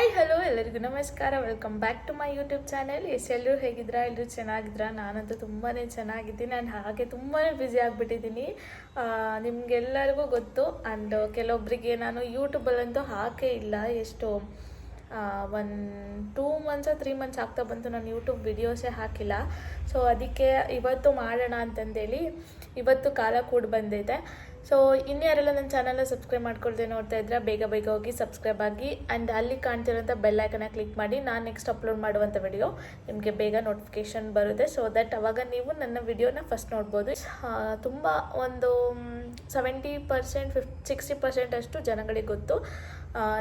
Hi hello ಎಲ್ಲರಿಗೂ ನಮಸ್ಕಾರ. Welcome back to my YouTube channel ಎಲ್ಲರೂ ಹೇಗಿದ್ರಾ? ಎಲ್ಲರೂ ಚೆನ್ನಾಗಿದ್ರಾ? ನಾನಂತೂ ತುಂಬಾ ಚೆನ್ನಾಗಿದ್ದೀನಿ. ನಾನು ಹಾಗೆ ತುಂಬಾ ಬ್ಯುಸಿ ಆಗಿಬಿಟ್ಟಿದ್ದೀನಿ. ನಿಮಗೆಲ್ಲರಿಗೂ ಗೊತ್ತು. ಆ್ಯಂಡ್ ಕೆಲವೊಬ್ಬರಿಗೆ ನಾನು ಯೂಟ್ಯೂಬಲ್ಲಂತೂ ಹಾಕೇ ಇಲ್ಲ. ಎಷ್ಟು one two months three months ಆಗ್ತಾ ಬಂತು. ನಾನು ಯೂಟ್ಯೂಬ್ ವಿಡಿಯೋಸೇ ಹಾಕಿಲ್ಲ. ಸೊ ಅದಕ್ಕೆ ಇವತ್ತು ಮಾಡೋಣ ಅಂತಂದೇಳಿ ಇವತ್ತು ಕಾಲ ಕೂಡ ಬಂದೈತೆ ಸೊ ಇನ್ಯಾರೆಲ್ಲ ನನ್ನ ಚಾನಲ್ನ ಸಬ್ಸ್ಕ್ರೈಬ್ ಮಾಡ್ಕೊಳ್ದೆ ನೋಡ್ತಾ ಇದ್ರೆ ಬೇಗ ಬೇಗ ಹೋಗಿ ಸಬ್ಸ್ಕ್ರೈಬ್ ಆಗಿ ಆ್ಯಂಡ್ ಅಲ್ಲಿ ಕಾಣ್ತಿರೋಂಥ ಬೆಲ್ ಐಕನ್ನ ಕ್ಲಿಕ್ ಮಾಡಿ ನಾನು ನೆಕ್ಸ್ಟ್ ಅಪ್ಲೋಡ್ ಮಾಡುವಂಥ ವಿಡಿಯೋ ನಿಮಗೆ ಬೇಗ ನೋಟಿಫಿಕೇಶನ್ ಬರುತ್ತೆ. ಸೊ ದಟ್ ಅವಾಗ ನೀವು ನನ್ನ ವಿಡಿಯೋನ ಫಸ್ಟ್ ನೋಡ್ಬೋದು. ತುಂಬ ಒಂದು ಸೆವೆಂಟಿ ಪರ್ಸೆಂಟ್ ಫಿಫ್ ಸಿಕ್ಸ್ಟಿ ಪರ್ಸೆಂಟ್ ಅಷ್ಟು ಜನಗಳಿಗೆ ಗೊತ್ತು.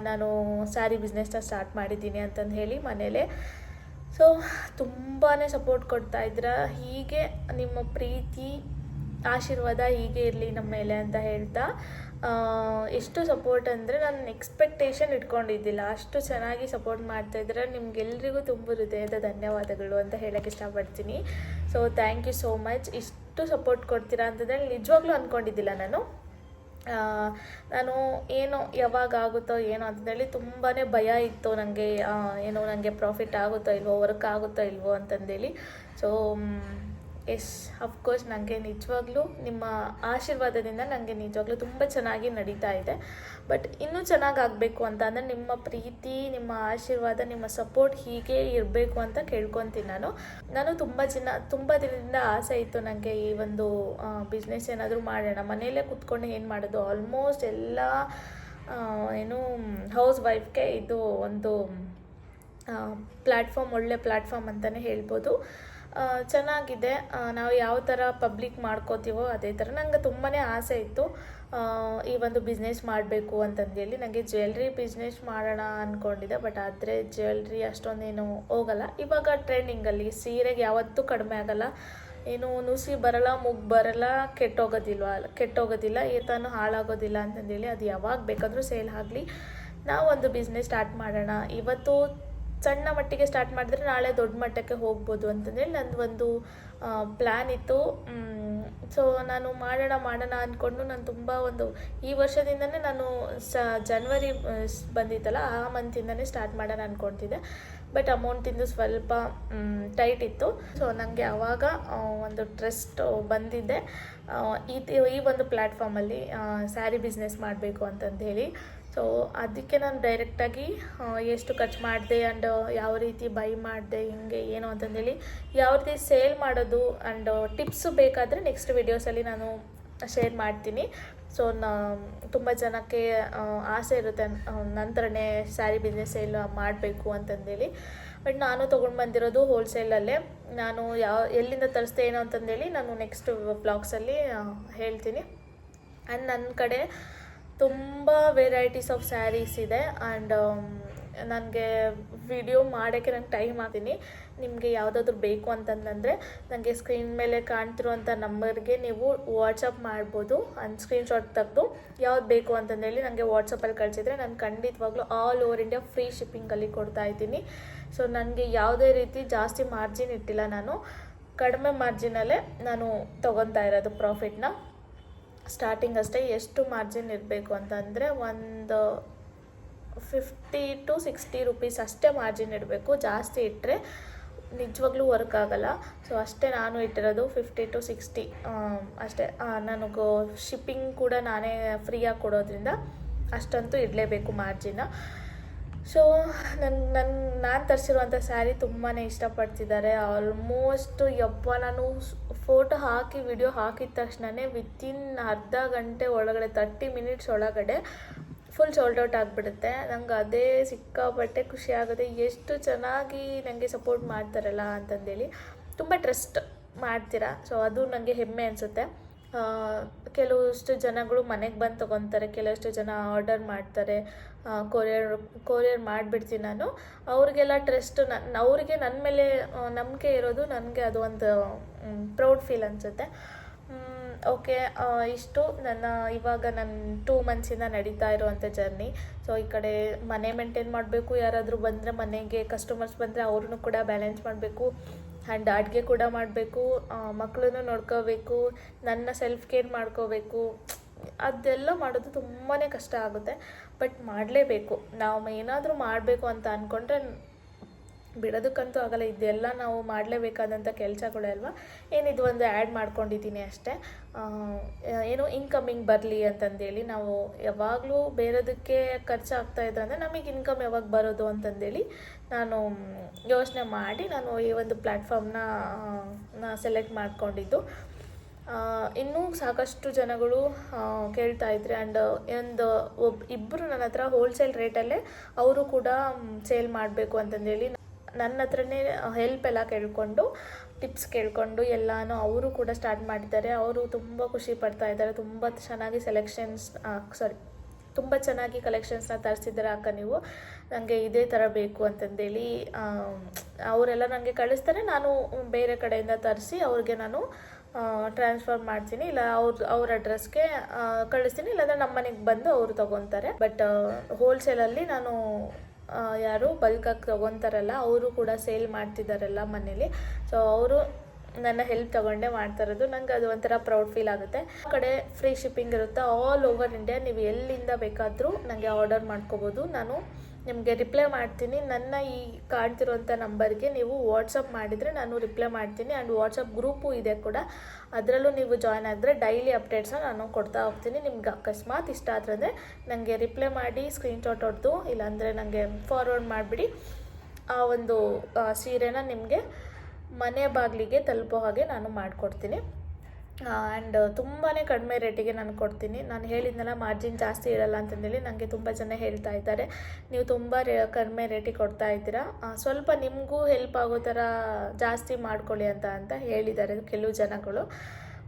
ನಾನು ಸ್ಯಾರಿ ಬಿಸ್ನೆಸ್ನ ಸ್ಟಾರ್ಟ್ ಮಾಡಿದ್ದೀನಿ ಅಂತಂದು ಹೇಳಿ ಮನೇಲೆ. ಸೊ ತುಂಬಾ ಸಪೋರ್ಟ್ ಕೊಡ್ತಾ ಇದ್ರ. ಹೀಗೆ ನಿಮ್ಮ ಪ್ರೀತಿ ಆಶೀರ್ವಾದ ಹೀಗೆ ಇರಲಿ ನಮ್ಮ ಮೇಲೆ ಅಂತ ಹೇಳ್ತಾ ಎಷ್ಟು ಸಪೋರ್ಟ್ ಅಂದರೆ ನಾನು ಎಕ್ಸ್ಪೆಕ್ಟೇಷನ್ ಇಟ್ಕೊಂಡಿದ್ದಿಲ್ಲ. ಅಷ್ಟು ಚೆನ್ನಾಗಿ ಸಪೋರ್ಟ್ ಮಾಡ್ತಾ ಇದ್ರೆ ನಿಮ್ಗೆಲ್ರಿಗೂ ತುಂಬ ಹೃದಯದ ಧನ್ಯವಾದಗಳು ಅಂತ ಹೇಳಕ್ಕೆ ಇಷ್ಟಪಡ್ತೀನಿ. So thank you so much ಇಷ್ಟು ಸಪೋರ್ಟ್ ಕೊಡ್ತೀರಾ ಅಂತಂದರೆ ನಿಜವಾಗ್ಲೂ ಅಂದ್ಕೊಂಡಿದ್ದಿಲ್ಲ ನಾನು. ನಾನು ಏನೋ ಯಾವಾಗ ಆಗುತ್ತೋ ಏನೋ ಅಂತಂದೇಳಿ ತುಂಬಾ ಭಯ ಇತ್ತು ನನಗೆ ಏನೋ ನನಗೆ ಪ್ರಾಫಿಟ್ ಆಗುತ್ತೋ ಇಲ್ವೋ ವರ್ಕ್ ಆಗುತ್ತೋ ಇಲ್ವೋ ಅಂತಂದೇಳಿ. ಸೊ ಎಸ್ ಅಫ್ಕೋರ್ಸ್ ನನಗೆ ನಿಜವಾಗ್ಲೂ ನಿಮ್ಮ ಆಶೀರ್ವಾದದಿಂದ ನನಗೆ ನಿಜವಾಗ್ಲೂ ತುಂಬ ಚೆನ್ನಾಗಿ ನಡೀತಾ ಇದೆ. ಬಟ್ ಇನ್ನೂ ಚೆನ್ನಾಗಿ ಆಗಬೇಕು ಅಂತ ಅಂದರೆ ನಿಮ್ಮ ಪ್ರೀತಿ, ನಿಮ್ಮ ಆಶೀರ್ವಾದ, ನಿಮ್ಮ ಸಪೋರ್ಟ್ ಹೀಗೆ ಇರಬೇಕು ಅಂತ ಕೇಳ್ಕೊತೀನಿ ನಾನು. ನಾನು ತುಂಬ ಜನ ತುಂಬ ದಿನದಿಂದ ಆಸೆ ಇತ್ತು ನನಗೆ ಈ ಒಂದು ಬಿಸ್ನೆಸ್ ಏನಾದರೂ ಮಾಡೋಣ. ಮನೆಯಲ್ಲೇ ಕೂತ್ಕೊಂಡು ಏನು ಮಾಡೋದು? ಆಲ್ಮೋಸ್ಟ್ ಎಲ್ಲ ಏನು ಹೌಸ್ ವೈಫ್ಗೆ ಇದು ಒಂದು ಪ್ಲ್ಯಾಟ್ಫಾರ್ಮ್ ಒಳ್ಳೆ ಪ್ಲ್ಯಾಟ್ಫಾರ್ಮ್ ಅಂತಲೇ ಹೇಳ್ಬೋದು. ಚೆನ್ನಾಗಿದೆ. ನಾವು ಯಾವ ಥರ ಪಬ್ಲಿಕ್ ಮಾಡ್ಕೋತೀವೋ ಅದೇ ಥರ ನನಗೆ ತುಂಬಾ ಆಸೆ ಇತ್ತು ಈ ಒಂದು ಬಿಸ್ನೆಸ್ ಮಾಡಬೇಕು ಅಂತಂದೇಳಿ. ನನಗೆ ಜ್ಯುವೆಲ್ರಿ ಬಿಸ್ನೆಸ್ ಮಾಡೋಣ ಅಂದ್ಕೊಂಡಿದ್ದೆ ಬಟ್ ಆದರೆ ಜ್ಯುವೆಲ್ರಿ ಅಷ್ಟೊಂದೇನು ಹೋಗಲ್ಲ. ಇವಾಗ ಟ್ರೆಂಡಿಂಗಲ್ಲಿ ಸೀರೆಗೆ ಯಾವತ್ತೂ ಕಡಿಮೆ ಆಗಲ್ಲ. ಏನು ನುಸಿ ಬರಲ್ಲ, ಮುಗ್ ಬರಲ್ಲ, ಕೆಟ್ಟೋಗೋದಿಲ್ವ, ಕೆಟ್ಟೋಗೋದಿಲ್ಲ ಏತಾನು ಹಾಳಾಗೋದಿಲ್ಲ ಅಂತಂದೇಳಿ. ಅದು ಯಾವಾಗ ಬೇಕಾದರೂ ಸೇಲ್ ಆಗಲಿ. ನಾವೊಂದು ಬಿಸ್ನೆಸ್ ಸ್ಟಾರ್ಟ್ ಮಾಡೋಣ. ಇವತ್ತು ಸಣ್ಣ ಮಟ್ಟಿಗೆ ಸ್ಟಾರ್ಟ್ ಮಾಡಿದ್ರೆ ನಾಳೆ ದೊಡ್ಡ ಮಟ್ಟಕ್ಕೆ ಹೋಗ್ಬೋದು ಅಂತಂದೇಳಿ ನಂದು ಒಂದು ಪ್ಲ್ಯಾನ್ ಇತ್ತು. ಸೊ ನಾನು ಮಾಡೋಣ ಮಾಡೋಣ ಅಂದ್ಕೊಂಡು ನಾನು ತುಂಬ ಒಂದು, ಈ ವರ್ಷದಿಂದನೇ ನಾನು ಸ ಜನ್ವರಿ ಬಂದಿತ್ತಲ್ಲ, ಆ ಮಂತಿಂದನೇ ಸ್ಟಾರ್ಟ್ ಮಾಡೋಣ ಅಂದ್ಕೊಳ್ತಿದ್ದೆ ಬಟ್ ಅಮೌಂಟಿಂದು ಸ್ವಲ್ಪ ಟೈಟ್ ಇತ್ತು. ಸೊ ನನಗೆ ಆವಾಗ ಒಂದು ಟ್ರಸ್ಟ್ ಬಂದಿದ್ದೆ ಈ ಈ ಒಂದು ಪ್ಲ್ಯಾಟ್ಫಾರ್ಮಲ್ಲಿ ಸ್ಯಾರಿ ಬಿಸ್ನೆಸ್ ಮಾಡಬೇಕು ಅಂತಂದು ಹೇಳಿ. ಸೊ ಅದಕ್ಕೆ ನಾನು ಡೈರೆಕ್ಟಾಗಿ ಎಷ್ಟು ಖರ್ಚು ಮಾಡಿದೆ ಆ್ಯಂಡ್ ಯಾವ ರೀತಿ ಬೈ ಮಾಡಿದೆ, ಹಿಂಗೆ, ಏನು ಅಂತಂದೇಳಿ ಯಾವ ರೀತಿ ಸೇಲ್ ಮಾಡೋದು ಆ್ಯಂಡ್ ಟಿಪ್ಸು ಬೇಕಾದರೆ ನೆಕ್ಸ್ಟ್ ವಿಡಿಯೋಸಲ್ಲಿ ನಾನು ಶೇರ್ ಮಾಡ್ತೀನಿ. ಸೊ ನಾ, ತುಂಬ ಜನಕ್ಕೆ ಆಸೆ ಇರುತ್ತೆ ನಂತರನೇ ಸ್ಯಾರಿ ಬಿಸ್ನೆಸ್ ಸೇಲ್ ಮಾಡಬೇಕು ಅಂತಂದೇಳಿ. ಬಟ್ ನಾನು ತೊಗೊಂಡು ಬಂದಿರೋದು ಹೋಲ್ಸೇಲಲ್ಲೇ ನಾನು ಯಾವ, ಎಲ್ಲಿಂದ ತರಿಸ್ದೆ, ಏನು ಅಂತಂದೇಳಿ ನಾನು ನೆಕ್ಸ್ಟ್ ಬ್ಲಾಗ್ಸಲ್ಲಿ ಹೇಳ್ತೀನಿ. ಆ್ಯಂಡ್ ನನ್ನ ಕಡೆ ತುಂಬ ವೆರೈಟೀಸ್ ಆಫ್ ಸ್ಯಾರೀಸ್ ಇದೆ. ಆ್ಯಂಡ್ ನನಗೆ ವಿಡಿಯೋ ಮಾಡೋಕ್ಕೆ ನಂಗೆ ಟೈಮ್ ಆಗ್ತೀನಿ ನಿಮಗೆ ಯಾವುದಾದ್ರು ಬೇಕು ಅಂತಂದರೆ ನನಗೆ ಸ್ಕ್ರೀನ್ ಮೇಲೆ ಕಾಣ್ತಿರುವಂಥ ನಂಬರ್ಗೆ ನೀವು ವಾಟ್ಸಪ್ ಮಾಡ್ಬೋದು. ಆ್ಯಂಡ್ ಸ್ಕ್ರೀನ್ಶಾಟ್ ತೆಗೆದು ಯಾವ್ದು ಬೇಕು ಅಂತಂದೇಳಿ ನನಗೆ ವಾಟ್ಸಪ್ಪಲ್ಲಿ ಕಳಿಸಿದ್ರೆ ನಾನು ಖಂಡಿತವಾಗ್ಲೂ ಆಲ್ ಓವರ್ ಇಂಡಿಯಾ ಫ್ರೀ ಶಿಪ್ಪಿಂಗಲ್ಲಿ ಕೊಡ್ತಾ ಇದ್ದೀನಿ. ಸೊ ನನಗೆ ಯಾವುದೇ ರೀತಿ ಜಾಸ್ತಿ ಮಾರ್ಜಿನ್ ಇಟ್ಟಿಲ್ಲ ನಾನು. ಕಡಿಮೆ ಮಾರ್ಜಿನಲ್ಲೇ ನಾನು ತೊಗೊತಾ ಇರೋದು ಪ್ರಾಫಿಟ್ನ ಸ್ಟಾರ್ಟಿಂಗ್ ಅಷ್ಟೇ ಎಷ್ಟು ಮಾರ್ಜಿನ್ ಇರಬೇಕು ಅಂತಂದರೆ ಒಂದು ಫಿಫ್ಟಿ ಟು ಸಿಕ್ಸ್ಟಿ ರುಪೀಸ್ ಅಷ್ಟೇ ಮಾರ್ಜಿನ್ ಇಡಬೇಕು. ಜಾಸ್ತಿ ಇಟ್ಟರೆ ನಿಜವಾಗ್ಲೂ ವರ್ಕ್ ಆಗಲ್ಲ. ಸೊ ಅಷ್ಟೇ ನಾನು ಇಟ್ಟಿರೋದು ಫಿಫ್ಟಿ ಟು ಸಿಕ್ಸ್ಟಿ ಅಷ್ಟೇ. ನನಗೂ ಶಿಪ್ಪಿಂಗ್ ಕೂಡ ನಾನೇ ಫ್ರೀಯಾಗಿ ಕೊಡೋದ್ರಿಂದ ಅಷ್ಟಂತೂ ಇಡಲೇಬೇಕು ಮಾರ್ಜಿನ ಸೊ ನನ್ನ ನನ್ನ ನಾನು ತರಿಸಿರುವಂಥ ಸ್ಯಾರಿ ತುಂಬಾ ಇಷ್ಟಪಡ್ತಿದ್ದಾರೆ. ಆಲ್ಮೋಸ್ಟ್ ಯಪ್ಪ ನಾನು ಫೋಟೋ ಹಾಕಿ, ವಿಡಿಯೋ ಹಾಕಿದ ತಕ್ಷಣವೇ ವಿತಿನ್ ಅರ್ಧ ಗಂಟೆ ಒಳಗಡೆ ತರ್ಟಿ ಮಿನಿಟ್ಸ್ ಒಳಗಡೆ ಫುಲ್ ಸೋಲ್ಡ್ ಔಟ್ ಆಗಿಬಿಡುತ್ತೆ. ನಂಗೆ ಅದೇ ಸಿಕ್ಕಾಪಟ್ಟೆ ಖುಷಿ ಆಗುತ್ತೆ. ಎಷ್ಟು ಚೆನ್ನಾಗಿ ನನಗೆ ಸಪೋರ್ಟ್ ಮಾಡ್ತಾರಲ್ಲ ಅಂತಂದೇಳಿ, ತುಂಬ ಟ್ರಸ್ಟ್ ಮಾಡ್ತೀರಾ? ಸೊ ಅದು ನನಗೆ ಹೆಮ್ಮೆ ಅನಿಸುತ್ತೆ. ಕೆಲವಷ್ಟು ಜನಗಳು ಮನೆಗೆ ಬಂದು ತೊಗೊತಾರೆ, ಕೆಲವಷ್ಟು ಜನ ಆರ್ಡರ್ ಮಾಡ್ತಾರೆ ಕೊರಿಯರ್ ಕೊರಿಯರ್ ಮಾಡಿಬಿಡ್ತೀನಿ ನಾನು. ಅವ್ರಿಗೆಲ್ಲ ಟ್ರಸ್ಟು ನನ್ನ ಅವ್ರಿಗೆ ನನ್ನ ಮೇಲೆ ನಂಬಿಕೆ ಇರೋದು ನನಗೆ ಅದು ಒಂದು ಪ್ರೌಡ್ ಫೀಲ್ ಅನಿಸುತ್ತೆ. ಓಕೆ ಇಷ್ಟು ನನ್ನ ಇವಾಗ ನನ್ನ ಟೂ ಮಂತ್ಸಿಂದ ನಡೀತಾ ಇರುವಂಥ ಜರ್ನಿ ಸೊ ಈ ಕಡೆ ಮನೆ ಮೇಂಟೈನ್ ಮಾಡಬೇಕು, ಯಾರಾದರೂ ಬಂದರೆ ಮನೆಗೆ ಕಸ್ಟಮರ್ಸ್ ಬಂದರೆ ಅವ್ರನ್ನೂ ಕೂಡ ಬ್ಯಾಲೆನ್ಸ್ ಮಾಡಬೇಕು ಆ್ಯಂಡ್ ಅಡುಗೆ ಕೂಡ ಮಾಡಬೇಕು ಮಕ್ಕಳನ್ನು ನೋಡ್ಕೋಬೇಕು, ನನ್ನ ಸೆಲ್ಫ್ ಕೇರ್ ಮಾಡ್ಕೋಬೇಕು. ಅದೆಲ್ಲ ಮಾಡೋದು ತುಂಬಾ ಕಷ್ಟ ಆಗುತ್ತೆ. ಬಟ್ ಮಾಡಲೇಬೇಕು. ನಾವು ಏನಾದರೂ ಮಾಡಬೇಕು ಅಂತ ಅಂದ್ಕೊಂಡ್ರೆ ಬಿಡೋದಕ್ಕಂತೂ ಆಗಲ್ಲ. ಇದೆಲ್ಲ ನಾವು ಮಾಡಲೇಬೇಕಾದಂಥ ಕೆಲಸಗಳೇ ಅಲ್ವಾ? ಏನಿದು ಒಂದು ಆ್ಯಡ್ ಮಾಡ್ಕೊಂಡಿದ್ದೀನಿ ಅಷ್ಟೇ. ಏನು ಇನ್ಕಮಿಂಗ್ ಬರಲಿ ಅಂತಂದೇಳಿ ನಾವು ಯಾವಾಗಲೂ ಬೇರೆದಕ್ಕೆ ಖರ್ಚಾಗ್ತಾ ಇದೆ ಅಂದರೆ ನಮಗೆ ಇನ್ಕಮ್ ಯಾವಾಗ ಬರೋದು ಅಂತಂದೇಳಿ ನಾನು ಯೋಚನೆ ಮಾಡಿ ನಾನು ಈ ಒಂದು ಪ್ಲ್ಯಾಟ್ಫಾರ್ಮ್ನ ನಾ ಸೆಲೆಕ್ಟ್ ಮಾಡಿಕೊಂಡಿದ್ದು. ಇನ್ನೂ ಸಾಕಷ್ಟು ಜನಗಳು ಕೇಳ್ತಾ ಇದ್ರೆ ಆ್ಯಂಡ್ ಒಂದು ಒಬ್ಬ ಇಬ್ಬರು ನನ್ನ ಹತ್ರ ಹೋಲ್ಸೇಲ್ ರೇಟಲ್ಲೇ ಅವರು ಕೂಡ ಸೇಲ್ ಮಾಡಬೇಕು ಅಂತಂದೇಳಿ ನನ್ನ ಹತ್ರನೇ ಹೆಲ್ಪ್ ಎಲ್ಲ ಕೇಳಿಕೊಂಡು ಟಿಪ್ಸ್ ಕೇಳಿಕೊಂಡು ಎಲ್ಲನೂ ಅವರು ಕೂಡ ಸ್ಟಾರ್ಟ್ ಮಾಡಿದ್ದಾರೆ. ಅವರು ತುಂಬ ಖುಷಿ ಪಡ್ತಾ ಇದ್ದಾರೆ. ತುಂಬ ಚೆನ್ನಾಗಿ ಸೆಲೆಕ್ಷನ್ಸ್ ಸಾರಿ ತುಂಬ ಚೆನ್ನಾಗಿ ಕಲೆಕ್ಷನ್ಸ್ನ ತರಿಸಿದ್ದಾರೆ ಅಕ್ಕ ನೀವು? ನನಗೆ ಇದೇ ಥರ ಬೇಕು ಅಂತಂದೇಳಿ ಅವರೆಲ್ಲ ನನಗೆ ಕಳಿಸ್ತಾರೆ. ನಾನು ಬೇರೆ ಕಡೆಯಿಂದ ತರಿಸಿ ಅವ್ರಿಗೆ ನಾನು ಟ್ರಾನ್ಸ್ಫರ್ ಮಾಡ್ತೀನಿ. ಇಲ್ಲ, ಅವ್ರ ಅವ್ರ ಅಡ್ರೆಸ್ಗೆ ಕಳಿಸ್ತೀನಿ. ಇಲ್ಲಾಂದರೆ ನಮ್ಮ ಮನೆಗೆ ಬಂದು ಅವರು ತಗೊತಾರೆ. ಬಟ್ ಹೋಲ್ಸೇಲಲ್ಲಿ ನಾನು ಯಾರು ಬಲ್ಕಾಗಿ ತೊಗೊತಾರಲ್ಲ, ಅವರು ಕೂಡ ಸೇಲ್ ಮಾಡ್ತಿದ್ದಾರಲ್ಲ ಮನೇಲಿ. ಸೊ ಅವರು ನನ್ನ ಹೆಲ್ಪ್ ತಗೊಂಡೇ ಮಾಡ್ತಾ ಇರೋದು ನಂಗೆ ಅದು ಒಂಥರ ಪ್ರೌಡ್ ಫೀಲ್ ಆಗುತ್ತೆ. ಆ ಕಡೆ ಫ್ರೀ ಶಿಪ್ಪಿಂಗ್ ಇರುತ್ತೆ ಆಲ್ ಓವರ್ ಇಂಡಿಯಾ ನೀವು ಎಲ್ಲಿಂದ ಬೇಕಾದರೂ ನನಗೆ ಆರ್ಡರ್ ಮಾಡ್ಕೋಬೋದು. ನಾನು ನಿಮಗೆ ರಿಪ್ಲೈ ಮಾಡ್ತೀನಿ. ನನ್ನ ಈ ಕಾಣ್ತಿರೋಂಥ ನಂಬರ್ಗೆ ನೀವು ವಾಟ್ಸಪ್ ಮಾಡಿದರೆ ನಾನು ರಿಪ್ಲೈ ಮಾಡ್ತೀನಿ. ಆ್ಯಂಡ್ ವಾಟ್ಸಪ್ ಗ್ರೂಪು ಇದೆ ಕೂಡ. ಅದರಲ್ಲೂ ನೀವು ಜಾಯ್ನ್ ಆದರೆ ಡೈಲಿ ಅಪ್ಡೇಟ್ಸ್ನ ನಾನು ಕೊಡ್ತಾ ಹೋಗ್ತೀನಿ. ನಿಮ್ಗೆ ಅಕಸ್ಮಾತ್ ಇಷ್ಟ ಆದರೆ ನನಗೆ ರಿಪ್ಲೈ ಮಾಡಿ ಸ್ಕ್ರೀನ್ಶಾಟ್ ಹೊಡೆದು, ಇಲ್ಲಾಂದರೆ ನನಗೆ ಫಾರ್ವರ್ಡ್ ಮಾಡಿಬಿಡಿ. ಆ ಒಂದು ಸೀರೆನ ನಿಮಗೆ ಮನೆ ಬಾಗಿಲಿಗೆ ತಲುಪೋ ಹಾಗೆ ನಾನು ಮಾಡಿಕೊಡ್ತೀನಿ. ಆ್ಯಂಡ್ ತುಂಬಾ ಕಡಿಮೆ ರೇಟಿಗೆ ನಾನು ಕೊಡ್ತೀನಿ. ನಾನು ಹೇಳಿದ್ನಲ್ಲ ಮಾರ್ಜಿನ್ ಜಾಸ್ತಿ ಇರಲ್ಲ ಅಂತಂದೇಳಿ ನನಗೆ ತುಂಬ ಜನ ಹೇಳ್ತಾ ಇದ್ದಾರೆ. ನೀವು ತುಂಬ ಕಡಿಮೆ ರೇಟಿಗೆ ಕೊಡ್ತಾ ಇದ್ದೀರಾ. ಸ್ವಲ್ಪ ನಿಮಗೂ ಹೆಲ್ಪ್ ಆಗೋ ಥರ ಜಾಸ್ತಿ ಮಾಡ್ಕೊಳ್ಳಿ ಅಂತ ಅಂತ ಹೇಳಿದ್ದಾರೆ ಕೆಲವು ಜನಗಳು.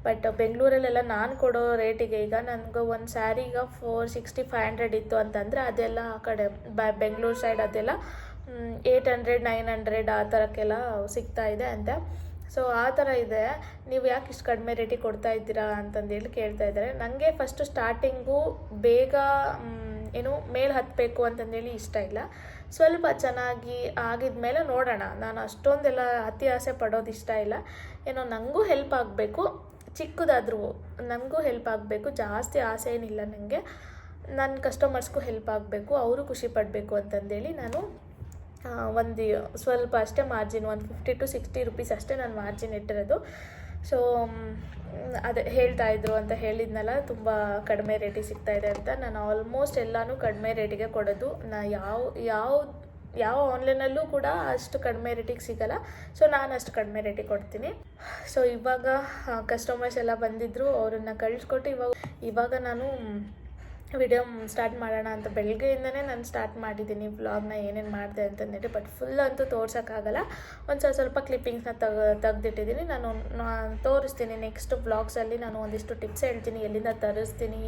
ಬಟ್ ಬೆಂಗಳೂರಲ್ಲೆಲ್ಲ ನಾನು ಕೊಡೋ ರೇಟಿಗೆ ಈಗ ನನಗೆ ಒಂದು ಸ್ಯಾರಿ ಈಗ ಫೋರ್ ಸಿಕ್ಸ್ಟಿ ಫೈವ್ ಹಂಡ್ರೆಡ್ ಇತ್ತು ಅಂತಂದರೆ ಅದೆಲ್ಲ ಆ ಕಡೆ ಬೆಂಗಳೂರು ಸೈಡ್ ಅದೆಲ್ಲ ಏಯ್ಟ್ ಹಂಡ್ರೆಡ್ ನೈನ್ ಹಂಡ್ರೆಡ್ ಆ ಥರಕ್ಕೆಲ್ಲ ಸಿಗ್ತಾ ಇದೆ ಅಂತ. ಸೊ ಆ ಥರ ಇದೆ. ನೀವು ಯಾಕೆ ಇಷ್ಟು ಕಡಿಮೆ ರೇಟಿಗೆ ಕೊಡ್ತಾ ಇದ್ದೀರಾ ಅಂತಂದೇಳಿ ಕೇಳ್ತಾ ಇದ್ದಾರೆ. ನನಗೆ ಫಸ್ಟು ಸ್ಟಾರ್ಟಿಂಗು ಬೇಗ ಏನು ಮೇಲೆ ಹತ್ತಬೇಕು ಅಂತಂದೇಳಿ ಇಷ್ಟ ಇಲ್ಲ. ಸ್ವಲ್ಪ ಚೆನ್ನಾಗಿ ಆಗಿದ ಮೇಲೆ ನೋಡೋಣ. ನಾನು ಅಷ್ಟೊಂದೆಲ್ಲ ಅತಿ ಆಸೆ ಪಡೋದು ಇಷ್ಟ ಇಲ್ಲ. ಏನೋ ನನಗೂ ಹೆಲ್ಪ್ ಆಗಬೇಕು. ಚಿಕ್ಕದಾದ್ರೂ ನನಗೂ ಹೆಲ್ಪ್ ಆಗಬೇಕು. ಜಾಸ್ತಿ ಆಸೆ ಏನಿಲ್ಲ ನನಗೆ ನನ್ನ ಕಸ್ಟಮರ್ಸ್ಗೂ ಹೆಲ್ಪ್ ಆಗಬೇಕು. ಅವರು ಖುಷಿ ಪಡಬೇಕು ಅಂತಂದೇಳಿ ನಾನು ಒಂದು ಸ್ವಲ್ಪ ಅಷ್ಟೇ ಮಾರ್ಜಿನ್ ಒಂದು ಫಿಫ್ಟಿ ಟು ಸಿಕ್ಸ್ಟಿ ರುಪೀಸ್ ಅಷ್ಟೇ ನಾನು ಮಾರ್ಜಿನ್ ಇಟ್ಟಿರೋದು. ಸೊ ಅದೇ ಹೇಳ್ತಾ ಇದ್ರು ಅಂತ ಹೇಳಿದ್ನಲ್ಲ, ತುಂಬ ಕಡಿಮೆ ರೇಟಿಗೆ ಇದೆ ಅಂತ. ನಾನು ಆಲ್ಮೋಸ್ಟ್ ಎಲ್ಲನೂ ಕಡಿಮೆ ರೇಟಿಗೆ ಕೊಡೋದು. ನಾ ಯಾವ ಯಾವ ಯಾವ ಆನ್ಲೈನಲ್ಲೂ ಕೂಡ ಅಷ್ಟು ಕಡಿಮೆ ರೇಟಿಗೆ ಸಿಗಲ್ಲ. ಸೊ ನಾನು ಅಷ್ಟು ಕಡಿಮೆ ರೇಟಿಗೆ ಕೊಡ್ತೀನಿ. ಸೊ ಇವಾಗ ಕಸ್ಟಮರ್ಸ್ ಎಲ್ಲ ಬಂದಿದ್ದರು ಅವರನ್ನು ಕಳಿಸ್ಕೊಟ್ಟು ಇವಾಗ ಇವಾಗ ನಾನು ವಿಡಿಯೋ ಸ್ಟಾರ್ಟ್ ಮಾಡೋಣ ಅಂತ ಬೆಳಗ್ಗೆಯಿಂದನೇ ನಾನು ಸ್ಟಾರ್ಟ್ ಮಾಡಿದ್ದೀನಿ ವ್ಲಾಗ್ನ ಏನೇನು ಮಾಡಿದೆ ಅಂತಂದೇಳಿ ಬಟ್ ಫುಲ್ ಅಂತೂ ತೋರ್ಸೋಕ್ಕಾಗಲ್ಲ. ಒಂದು ಸ್ವಲ್ಪ ಸ್ವಲ್ಪ ಕ್ಲಿಪ್ಪಿಂಗ್ಸ್ನ ತಗ, ತೆಗೆದಿಟ್ಟಿದ್ದೀನಿ. ನಾನು ತೋರಿಸ್ತೀನಿ ನೆಕ್ಸ್ಟ್ ವ್ಲಾಗ್ಸಲ್ಲಿ ನಾನು ಒಂದಿಷ್ಟು ಟಿಪ್ಸ್ ಹೇಳ್ತೀನಿ, ಎಲ್ಲಿಂದ ತರಿಸ್ತೀನಿ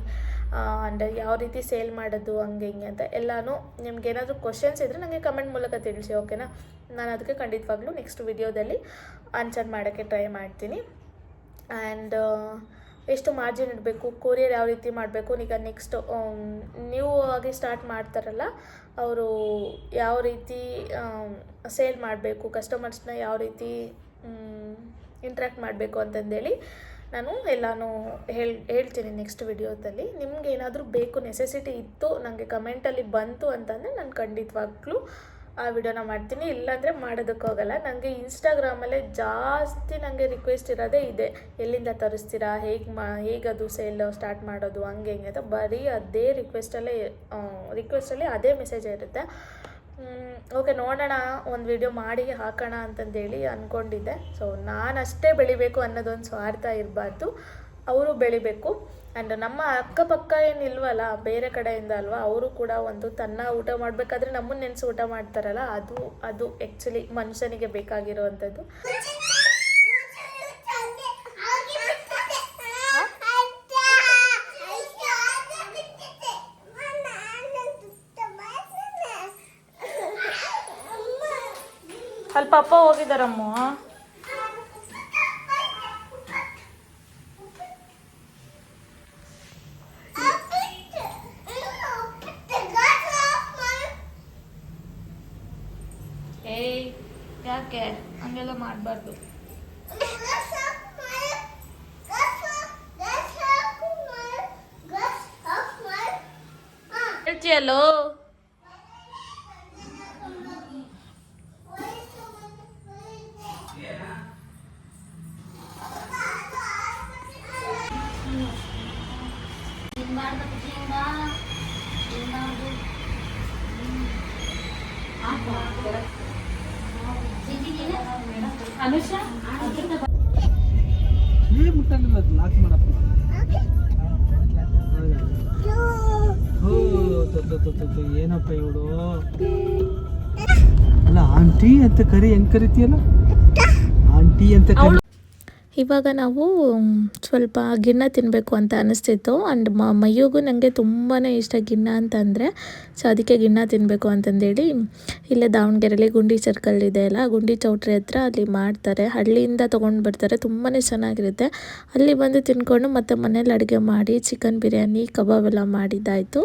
ಆ್ಯಂಡ್ ಯಾವ ರೀತಿ ಸೇಲ್ ಮಾಡೋದು, ಹಂಗೆ ಹಿಂಗೆ ಅಂತ ಎಲ್ಲನೂ ನಿಮ್ಗೆ ಏನಾದರೂ ಕ್ವಶನ್ಸ್ ಇದ್ದರೆ ನನಗೆ ಕಮೆಂಟ್ ಮೂಲಕ ತಿಳಿಸಿ ಓಕೆನಾ ನಾನು ಅದಕ್ಕೆ ಖಂಡಿತವಾಗ್ಲೂ ನೆಕ್ಸ್ಟ್ ವಿಡಿಯೋದಲ್ಲಿ ಆನ್ಸರ್ ಮಾಡೋಕ್ಕೆ ಟ್ರೈ ಮಾಡ್ತೀನಿ. ಆ್ಯಂಡ್ ಎಷ್ಟು ಮಾರ್ಜಿನ್ ಇಡಬೇಕು ಕೊರಿಯರ್ ಯಾವ ರೀತಿ ಮಾಡಬೇಕು, ಈಗ ನೆಕ್ಸ್ಟ್ ನ್ಯೂ ಆಗಿ ಸ್ಟಾರ್ಟ್ ಮಾಡ್ತಾರಲ್ಲ, ಅವರು ಯಾವ ರೀತಿ ಸೇಲ್ ಮಾಡಬೇಕು ಕಸ್ಟಮರ್ಸ್ನ ಯಾವ ರೀತಿ ಇಂಟ್ರ್ಯಾಕ್ಟ್ ಮಾಡಬೇಕು ಅಂತಂದೇಳಿ ನಾನು ಎಲ್ಲನೂ ಹೇಳ್, ಹೇಳ್ತೀನಿ ನೆಕ್ಸ್ಟ್ ವಿಡಿಯೋದಲ್ಲಿ ನಿಮ್ಗೆ ಏನಾದರೂ ಬೇಕು ನೆಸೆಸಿಟಿ ಇತ್ತು ನನಗೆ ಕಮೆಂಟಲ್ಲಿ ಬಂತು ಅಂತಂದರೆ ನಾನು ಖಂಡಿತವಾಗ್ಲೂ ಆ ವಿಡಿಯೋನ ಮಾಡ್ತೀನಿ. ಇಲ್ಲಾಂದರೆ ಮಾಡೋದಕ್ಕೋಗಲ್ಲ ನನಗೆ ಇನ್ಸ್ಟಾಗ್ರಾಮಲ್ಲೇ ಜಾಸ್ತಿ ನನಗೆ ರಿಕ್ವೆಸ್ಟ್ ಇರೋದೇ ಇದೆ. ಎಲ್ಲಿಂದ ತರಿಸ್ತೀರಾ? ಹೇಗೆ ಮಾ ಹೇಗೆ ಅದು ಸೇಲ್ ಸ್ಟಾರ್ಟ್ ಮಾಡೋದು? ಹಂಗೆ ಹೆಂಗೆ ಅಂತ ಬರೀ ಅದೇ ರಿಕ್ವೆಸ್ಟಲ್ಲೇ ರಿಕ್ವೆಸ್ಟಲ್ಲಿ ಅದೇ ಮೆಸೇಜ್ ಇರುತ್ತೆ. ಓಕೆ ನೋಡೋಣ. ಒಂದು ವಿಡಿಯೋ ಮಾಡಿ ಹಾಕೋಣ ಅಂತಂದೇಳಿ ಅಂದ್ಕೊಂಡಿದ್ದೆ ಸೊ ನಾನು ಅಷ್ಟೇ ಬೆಳಿಬೇಕು ಅನ್ನೋದೊಂದು ಸ್ವಾರ್ಥ ಇರಬಾರ್ದು. ಅವರು ಬೆಳಿಬೇಕು. ಆ್ಯಂಡ್ ನಮ್ಮ ಅಕ್ಕಪಕ್ಕ ಏನಿಲ್ವಲ್ಲ ಬೇರೆ ಕಡೆಯಿಂದ ಅಲ್ವಾ ಅವರು ಕೂಡ ಒಂದು ತನ್ನ ಊಟ ಮಾಡಬೇಕಾದ್ರೆ ನಮ್ಮನ್ನ ನೆನೆಸಿ ಊಟ ಮಾಡ್ತಾರಲ್ಲ ಅದು ಅದು ಆ್ಯಕ್ಚುಲಿ ಮನುಷ್ಯನಿಗೆ ಬೇಕಾಗಿರುವಂಥದ್ದು. ಅಲ್ಲಿ ಪಾಪ ಹೋಗಿದ್ದಾರಮ್ಮ. చేయాలో అనుష ముట్టండి నాకు మన ಏನಪ್ಪ ಇವಳು? ಅಲ್ಲ, ಆಂಟಿ ಅಂತ ಕರಿ, ಹೆಂಗ್ ಕರಿತೀಯಲ್ಲ? ಆಂಟಿ ಅಂತ ಕರಿ. ಇವಾಗ ನಾವು ಸ್ವಲ್ಪ ಗಿಣ್ಣ ತಿನ್ನಬೇಕು ಅಂತ ಅನಿಸ್ತಿತ್ತು. ಆ್ಯಂಡ್ ಮೈಯೂಗೂ ನನಗೆ ತುಂಬಾ ಇಷ್ಟ ಗಿಣ್ಣ ಅಂತಂದರೆ, ಸೊ ಅದಕ್ಕೆ ಗಿಣ್ಣ ತಿನ್ನಬೇಕು ಅಂತಂದೇಳಿ, ಇಲ್ಲೇ ದಾವಣಗೆರೆಯಲ್ಲಿ ಗುಂಡಿ ಸರ್ಕಲ್ ಇದೆ ಅಲ್ಲ, ಗುಂಡಿ ಚೌಟ್ರಿ ಹತ್ರ ಅಲ್ಲಿ ಮಾಡ್ತಾರೆ. ಹಳ್ಳಿಯಿಂದ ತೊಗೊಂಡು ಬರ್ತಾರೆ ತುಂಬಾ ಚೆನ್ನಾಗಿರುತ್ತೆ. ಅಲ್ಲಿ ಬಂದು ತಿನ್ಕೊಂಡು ಮತ್ತೆ ಮನೇಲಿ ಅಡುಗೆ ಮಾಡಿ ಚಿಕನ್ ಬಿರಿಯಾನಿ, ಕಬಾಬ್ ಎಲ್ಲ ಮಾಡಿದ್ದಾಯಿತು.